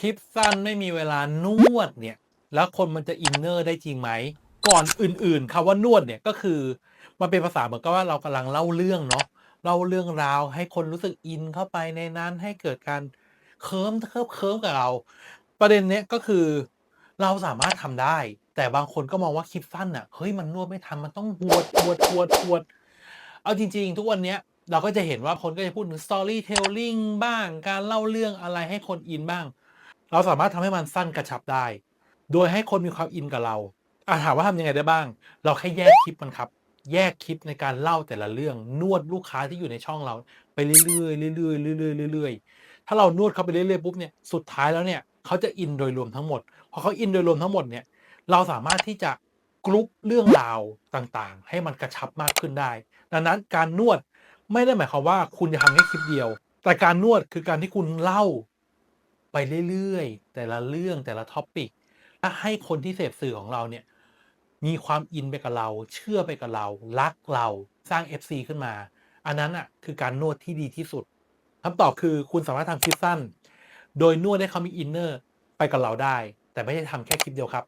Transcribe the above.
คลิปสั้นไม่มีเวลานวดเนี่ย แล้วคนมันจะอินเนอร์ได้จริงไหม ก่อนอื่นๆคำว่านวดเนี่ยก็คือมันเป็นภาษาเหมือนกับว่าเรากำลังเล่าเรื่องเนาะเล่าเรื่องราวให้คนรู้สึกอินเข้าไปในนั้นให้เกิดการเคิมเคิมเคิมกับเรา ประเด็นเนี้ยก็คือเราสามารถทำได้ แต่บางคนก็มองว่าคลิปสั้นอะเฮ้ยมันนวดไม่ทันมันต้องหวดหวดหวดหวด เอาจริง ๆ ทุกวันเนี้ยเราก็จะเห็นว่าคนก็จะพูดถึง storytelling บ้าง การเล่าเรื่องอะไรให้คนอินบ้าง เราสามารถทำให้มันสั้นกระชับได้ โดยให้คนมีความอินกับเราอาถามว่าทำยังไงได้บ้าง เราแค่แยกคลิปมันครับ แยกคลิปในการเล่าแต่ละเรื่อง นวดลูกค้าที่อยู่ในช่องเรา ไปเรื่อยๆเรื่อยๆเรื่อยๆเรื่อยๆถ้าเรานวดเขาไปเรื่อยๆปุ๊บเนี่ยสุดท้ายแล้วเนี่ยเขาจะอินโดยรวมทั้งหมดพอเขาอินโดยรวมทั้งหมดเนี่ยเราสามารถที่จะกรุ๊ปเรื่องราวต่างๆ ให้มันกระชับมากขึ้นได้ ดังนั้นการนวดไม่ได้หมายความว่าคุณจะทำแค่คลิปเดียว แต่การนวดคือการที่คุณเล่า ไปเรื่อยๆ แต่ละเรื่องแต่ละท็อปิกและให้คนที่เสพสื่อของเราเนี่ยมีความอินไปกับเรา เชื่อไปกับเรา รักเราสร้าง FC ขึ้นมา อันนั้นอะคือการนวดที่ดีที่สุดคำตอบคือคุณสามารถทำคลิปสั้น โดยนวดให้เขามีอินเนอร์ไปกับเราได้ แต่ไม่ใช่ทำแค่คลิปเดียวครับ